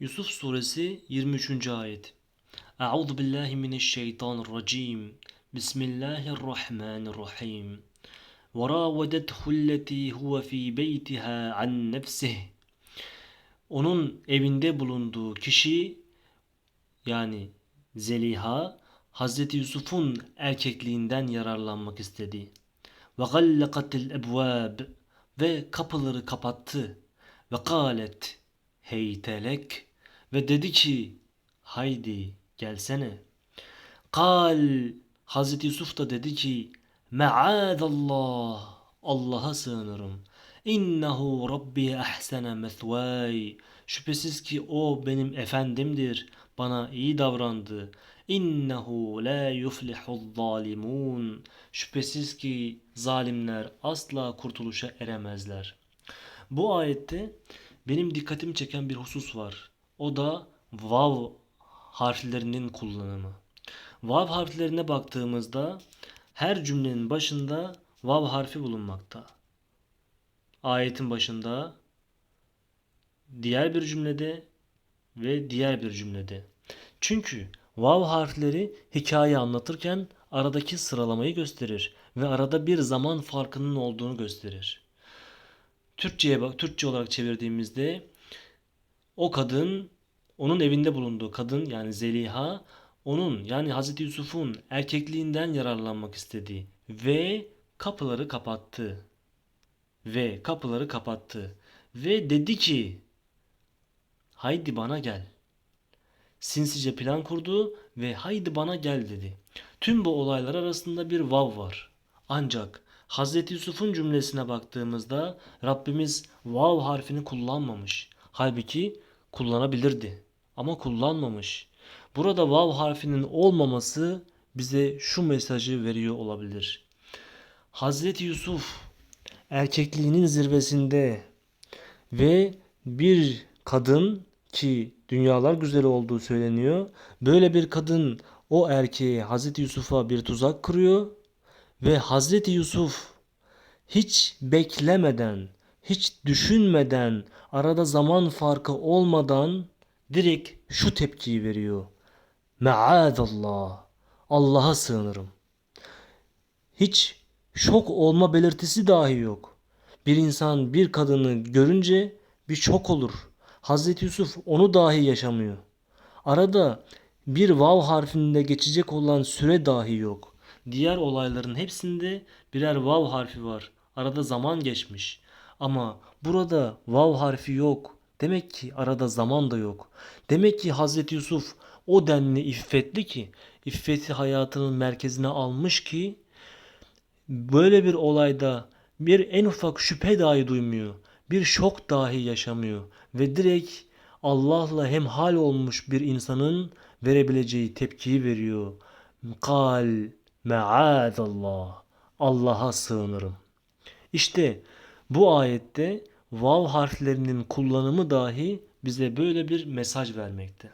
Yusuf suresi 23. ayet. Euzu billahi mineşşeytanirracim. Bismillahirrahmanirrahim. وراودته التي هو في بيتها عن نفسه onun evinde bulunduğu kişi yani Zeliha Hazreti Yusuf'un erkekliğinden yararlanmak istedi. Ve gallaqatil ebvab ve kapıları kapattı. Ve kalet heytelek ve dedi ki haydi gelsene. Kal Hazreti Yusuf da dedi ki Me'adallah Allah'a sığınırım. İnnehu Rabbi ahsene mesvay. Şüphesiz ki o benim efendimdir. Bana iyi davrandı. İnnehu la yuflihul zalimun. Şüphesiz ki zalimler asla kurtuluşa eremezler. Bu ayette benim dikkatimi çeken bir husus var. O da vav harflerinin kullanımı. Vav harflerine baktığımızda her cümlenin başında vav harfi bulunmakta. Ayetin başında, diğer bir cümlede ve diğer bir cümlede. Çünkü vav harfleri hikaye anlatırken aradaki sıralamayı gösterir ve arada bir zaman farkının olduğunu gösterir. Türkçe'ye bak, Türkçe olarak çevirdiğimizde o kadın onun evinde bulunduğu kadın yani Zeliha onun yani Hazreti Yusuf'un erkekliğinden yararlanmak istedi ve kapıları kapattı. Ve kapıları kapattı ve dedi ki haydi bana gel. Sinsice plan kurdu ve haydi bana gel dedi. Tüm bu olaylar arasında bir vav var. Ancak Hazreti Yusuf'un cümlesine baktığımızda Rabbimiz vav harfini kullanmamış. Halbuki kullanabilirdi ama kullanmamış. Burada vav harfinin olmaması bize şu mesajı veriyor olabilir. Hazreti Yusuf erkekliğinin zirvesinde ve bir kadın ki dünyalar güzeli olduğu söyleniyor. Böyle bir kadın o erkeğe Hazreti Yusuf'a bir tuzak kuruyor ve Hazreti Yusuf hiç beklemeden, hiç düşünmeden, arada zaman farkı olmadan direkt şu tepkiyi veriyor. Me'adallah. Allah'a sığınırım. Hiç şok olma belirtisi dahi yok. Bir insan bir kadını görünce bir şok olur. Hazreti Yusuf onu dahi yaşamıyor. Arada bir vav harfinde geçecek olan süre dahi yok. Diğer olayların hepsinde birer vav harfi var. Arada zaman geçmiş. Ama burada vav harfi yok. Demek ki arada zaman da yok. Demek ki Hazreti Yusuf o denli iffetli ki, iffeti hayatının merkezine almış ki böyle bir olayda bir en ufak şüphe dahi duymuyor. Bir şok dahi yaşamıyor ve direkt Allah'la hemhal olmuş bir insanın verebileceği tepkiyi veriyor. Kal me'adallah. Allah'a sığınırım. İşte bu ayette vav harflerinin kullanımı dahi bize böyle bir mesaj vermekte.